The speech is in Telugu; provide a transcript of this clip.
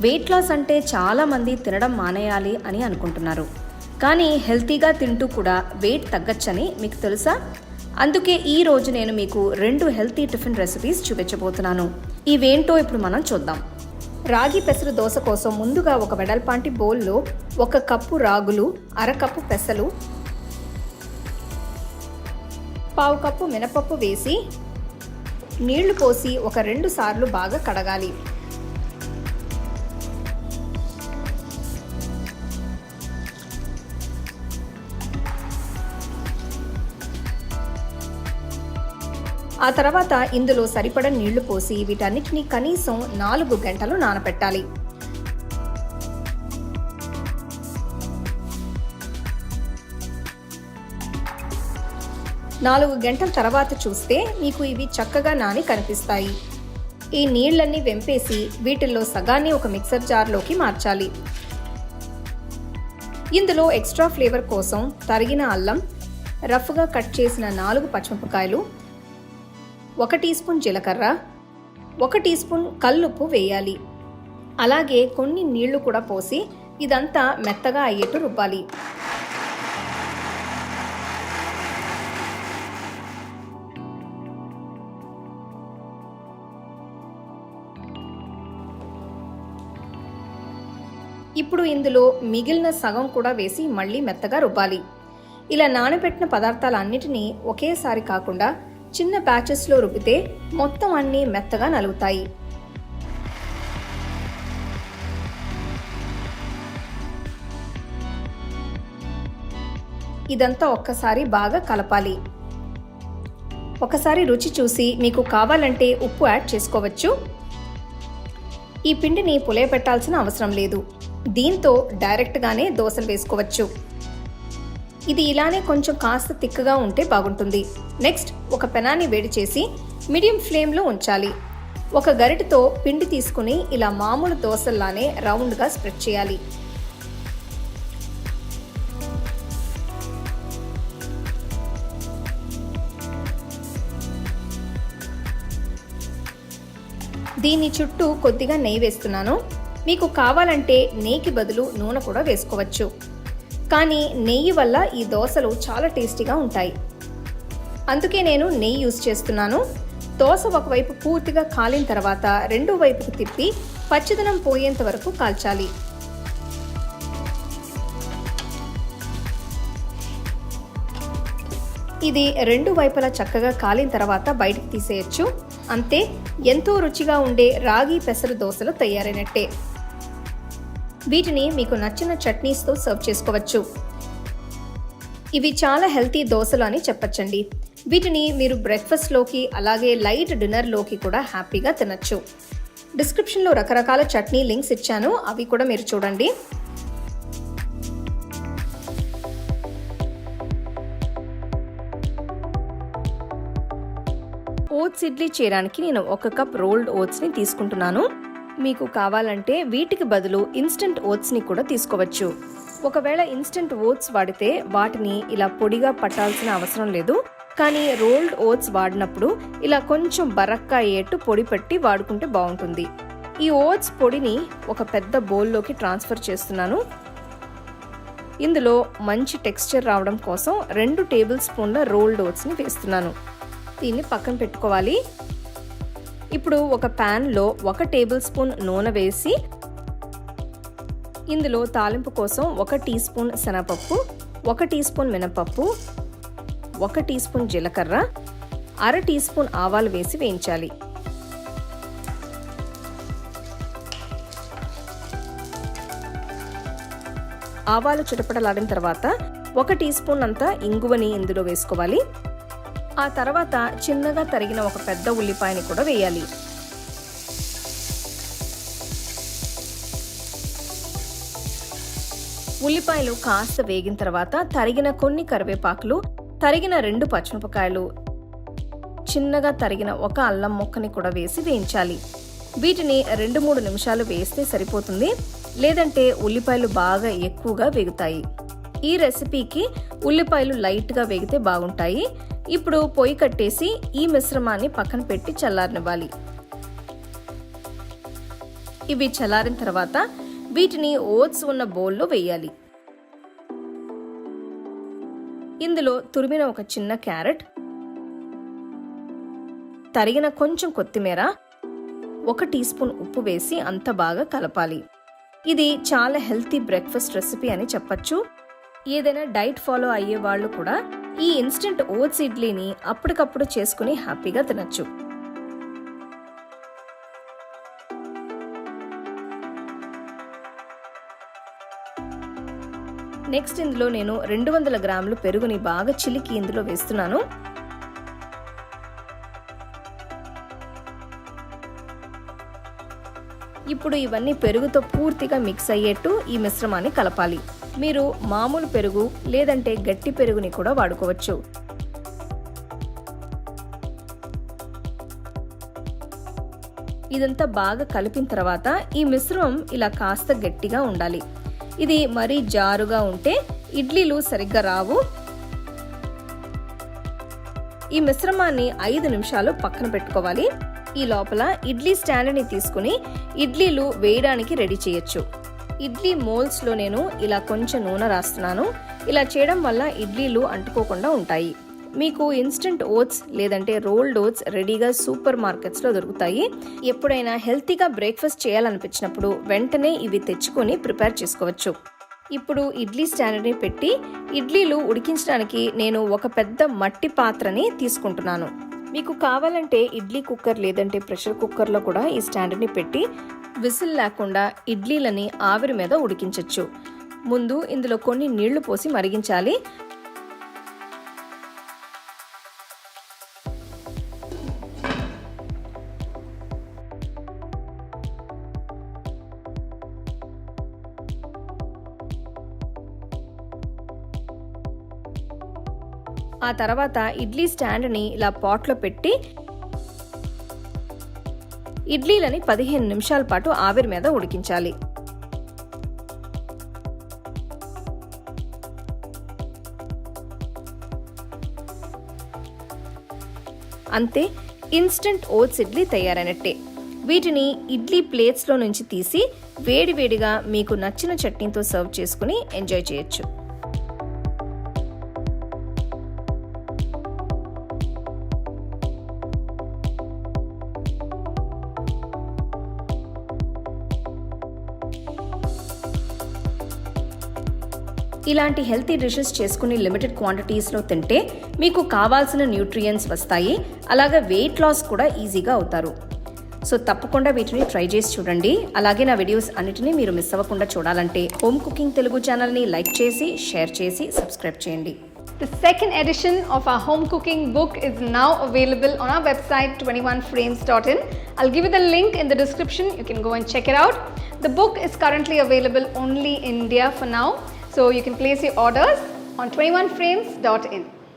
వెయిట్ లాస్ అంటే చాలామంది తినడం మానేయాలి అని అనుకుంటున్నారు. కానీ హెల్తీగా తింటూ కూడా వెయిట్ తగ్గచ్చని మీకు తెలుసా? అందుకే ఈ రోజు నేను మీకు రెండు హెల్తీ టిఫిన్ రెసిపీస్ చూపించబోతున్నాను. ఇవేంటో ఇప్పుడు మనం చూద్దాం. రాగి పెసరు దోశ కోసం ముందుగా ఒక వెడల్పాంటి బౌల్లో ఒక కప్పు రాగులు అరకప్పు పెసలు పావు కప్పు మినపప్పు వేసి నీళ్ళు పోసి ఒక రెండు సార్లు బాగా కడగాలి. ఆ తర్వాత ఇందులో సరిపడ నీళ్ళు పోసి వీటన్నిటిని కనీసం నాలుగు గంటలు నానబెట్టాలి నాలుగు గంటల తర్వాత చూస్తే మీకు ఇవి చక్కగా నాని కనిపిస్తాయి. ఈ నీళ్ళన్నీ వెంపేసి వీటిల్లో సగాన్ని ఒక మిక్సర్ జార్లోకి మార్చాలి. ఇందులో ఎక్స్ట్రా ఫ్లేవర్ కోసం తరిగిన అల్లం రఫ్గా కట్ చేసిన నాలుగు పచ్చిమిరపకాయలు ఒక టీ స్పూన్ జీలకర్ర ఒక టీ స్పూన్ కల్లుప్పు వేయాలి. అలాగే కొన్ని నీళ్ళు కూడా పోసి ఇదంతా మెత్తగా అయ్యేట్టు రుబ్బాలి. ఇప్పుడు ఇందులో మిగిలిన సగం కూడా వేసి మళ్ళీ మెత్తగా రుబ్బాలి. ఇలా నానబెట్టిన పదార్థాలన్నిటినీ ఒకేసారి కాకుండా చిన్న బ్యాచెస్లో రుబ్బితే మొత్తం అన్నీ మెత్తగా నలుగుతాయి. ఇదంతా ఒక్కసారి బాగా కలపాలి. ఒకసారి రుచి చూసి మీకు కావాలంటే ఉప్పు యాడ్ చేసుకోవచ్చు. ఈ పిండిని పులియపెట్టాల్సిన అవసరం లేదు. దీంతో డైరెక్ట్గానే దోశలు వేసుకోవచ్చు. ఇది ఇలానే కొంచెం కాస్త తిక్కగా ఉంటే బాగుంటుంది. నెక్స్ట్ ఒక పెనాన్ని వేడి చేసి మీడియం ఫ్లేమ్లో ఉంచాలి. ఒక గరిటతో పిండి తీసుకుని ఇలా మామూలు దోశల్లానే రౌండ్గా స్ప్రెడ్ చేయాలి. దీని చుట్టూ కొద్దిగా నెయ్యి వేస్తున్నాను. మీకు కావాలంటే నెయ్యికి బదులు నూనె కూడా వేసుకోవచ్చు. కానీ నెయ్యి వల్ల ఈ దోశలు చాలా టేస్టీగా ఉంటాయి. అందుకే నేను నెయ్యి యూస్ చేస్తున్నాను. దోశ ఒకవైపు పూర్తిగా కాలిన తర్వాత రెండో వైపుకు తిప్పి పచ్చిదనం పోయేంత వరకు కాల్చాలి. ఇది రెండు వైపులా చక్కగా కాలిన తర్వాత బయటకు తీసేయచ్చు. అంతే ఎంతో రుచిగా ఉండే రాగి పెసరు దోశలు తయారైనట్టే. వీటిని మీకు నచ్చిన చట్నీస్తో సర్వ్ చేసుకోవచ్చు. ఇవి చాలా హెల్తీ దోశలు అని చెప్పచ్చండి. వీటిని మీరు బ్రేక్ఫాస్ట్లోకి అలాగే లైట్ డిన్నర్లోకి కూడా హ్యాపీగా తినచ్చు. డిస్క్రిప్షన్లో రకరకాల చట్నీ లింక్స్ ఇచ్చాను. అవి కూడా మీరు చూడండి. ఓట్స్ ఇడ్లీ చేయడానికి నేను ఒక కప్ రోల్డ్ ఓట్స్ని తీసుకుంటున్నాను. మీకు కావాలంటే వీటికి బదులు ఇన్స్టంట్ ఓట్స్ని కూడా తీసుకోవచ్చు. ఒకవేళ ఇన్స్టంట్ ఓట్స్ వాడితే వాటిని ఇలా పొడిగా పట్టాల్సిన అవసరం లేదు. కానీ రోల్డ్ ఓట్స్ వాడినప్పుడు ఇలా కొంచెం బరక్కా అయ్యేట్టు పొడి పెట్టి వాడుకుంటే బాగుంటుంది. ఈ ఓట్స్ పొడిని ఒక పెద్ద బౌల్లోకి ట్రాన్స్ఫర్ చేస్తున్నాను. ఇందులో మంచి టెక్స్చర్ రావడం కోసం రెండు టేబుల్ స్పూన్ల రోల్డ్ ఓట్స్ని వేస్తున్నాను. దీన్ని పక్కన పెట్టుకోవాలి. ఇప్పుడు ఒక ప్యాన్లో ఒక టేబుల్ స్పూన్ నూనె వేసి ఇందులో తాలింపు కోసం ఒక టీ స్పూన్ శనగపప్పు ఒక టీ స్పూన్ మినపప్పు ఒక టీ స్పూన్ జీలకర్ర అర టీ స్పూన్ ఆవాలు వేసి వేయించాలి. ఆవాలు చిటపటలాడిన తర్వాత ఒక టీ స్పూన్ అంతా ఇంగువని ఇందులో వేసుకోవాలి. ఆ తర్వాత చిన్నగా తరిగిన ఒక పెద్ద ఉల్లిపాయని కూడా వేయాలి. ఉల్లిపాయలు కాస్త వేగిన తర్వాత తరిగిన కొన్ని కరివేపాకులు తరిగిన రెండు పచ్చిమిరపకాయలు చిన్నగా తరిగిన ఒక అల్లం ముక్కని కూడా వేసి వేయించాలి. వీటిని రెండు మూడు నిమిషాలు వేస్తే సరిపోతుంది. లేదంటే ఉల్లిపాయలు బాగా ఎక్కువగా వేగుతాయి. ఈ రెసిపీకి ఉల్లిపాయలు లైట్గా వేగితే బాగుంటాయి. ఇప్పుడు పొయ్యి కట్టేసి ఈ మిశ్రమాన్ని పక్కన పెట్టి చల్లారనివ్వాలి. ఇవి చల్లారిన తర్వాత వీటిని ఓట్స్ ఉన్న బౌల్లో వేయాలి. ఇందులో తురిమిన ఒక చిన్న క్యారెట్ తరిగిన కొంచెం కొత్తిమీర ఒక టీ స్పూన్ ఉప్పు వేసి అంత బాగా కలపాలి. ఇది చాలా హెల్తీ బ్రేక్ఫాస్ట్ రెసిపీ అని చెప్పచ్చు. ఏదైనా డైట్ ఫాలో అయ్యే వాళ్ళు కూడా ఈ ఇన్స్టెంట్ ఓట్స్ ఇడ్లీని అప్పటికప్పుడు చేసుకుని హ్యాపీగా తినచ్చు. నెక్స్ట్ ఇందులో నేను రెండు వందల గ్రాములు పెరుగుని బాగా చిలికి ఇందులో వేస్తున్నాను. ఇప్పుడు ఇవన్నీ పెరుగుతో పూర్తిగా మిక్స్ అయ్యేట్టు ఈ మిశ్రమాన్ని కలపాలి. మీరు మామూలు పెరుగు లేదంటే గట్టి పెరుగుని కూడా వాడుకోవచ్చు. ఇదంతా బాగా కలిపిన తర్వాత ఈ మిశ్రమం ఇలా కాస్త గట్టిగా ఉండాలి. ఇది మరీ జారుగా ఉంటే ఇడ్లీలు సరిగ్గా రావు. ఈ మిశ్రమాన్ని ఐదు నిమిషాలు పక్కన పెట్టుకోవాలి. ఈ లోపల ఇడ్లీ స్టాండ్ని తీసుకుని ఇడ్లీలు వేయడానికి రెడీ చేయొచ్చు. ఇడ్లీ మోల్స్లో నేను ఇలా కొంచెం నూనె రాస్తున్నాను. ఇలా చేయడం వల్ల ఇడ్లీలు అంటుకోకుండా ఉంటాయి. మీకు ఇన్స్టంట్ ఓట్స్ లేదంటే రోల్డ్ ఓట్స్ రెడీగా సూపర్ మార్కెట్స్లో దొరుకుతాయి. ఎప్పుడైనా హెల్తీగా బ్రేక్ఫాస్ట్ చేయాలనిపించినప్పుడు వెంటనే ఇవి తెచ్చుకొని ప్రిపేర్ చేసుకోవచ్చు. ఇప్పుడు ఇడ్లీ స్టాండర్డ్ని పెట్టి ఇడ్లీలు ఉడికించడానికి నేను ఒక పెద్ద మట్టి పాత్రని తీసుకుంటున్నాను. మీకు కావాలంటే ఇడ్లీ కుక్కర్ లేదంటే ప్రెషర్ కుక్కర్లో కూడా ఈ స్టాండ్ని పెట్టి విసిల్ లేకుండా ఇడ్లీలని ఆవిరి మీద ఉడికించవచ్చు ముందు ఇందులో కొన్ని నీళ్ళు పోసి మరిగించాలి. ఆ తర్వాత ఇడ్లీ స్టాండ్ని ఇలా పాట్లో పెట్టి ఇడ్లీలని పదిహేను నిమిషాల పాటు ఆవిరి మీద ఉడికించాలి. అంతే ఇన్స్టంట్ ఓట్స్ ఇడ్లీ తయారైనట్టే. వీటిని ఇడ్లీ ప్లేట్స్లో నుంచి తీసి వేడివేడిగా మీకు నచ్చిన చట్నీతో సర్వ్ చేసుకుని ఎంజాయ్ చేయొచ్చు. ఇలాంటి హెల్తీ డిషెస్ చేసుకుని లిమిటెడ్ క్వాంటిటీస్లో తింటే మీకు కావాల్సిన న్యూట్రియంట్స్ వస్తాయి అలాగే వెయిట్ లాస్ కూడా ఈజీగా అవుతారు సో తప్పకుండా వీటిని ట్రై చేసి చూడండి అలాగే నా వీడియోస్ అన్నిటినీ మీరు మిస్ అవ్వకుండా చూడాలంటే హోమ్ కుకింగ్ తెలుగు ఛానల్ని లైక్ చేసి షేర్ చేసి సబ్స్క్రైబ్ చేయండి The second edition of our home cooking book is now available on our website 21frames.in. I'll give you the link in the description. You can go and check it out. The book is currently available only in India for now, so you can place your orders on 21frames.in.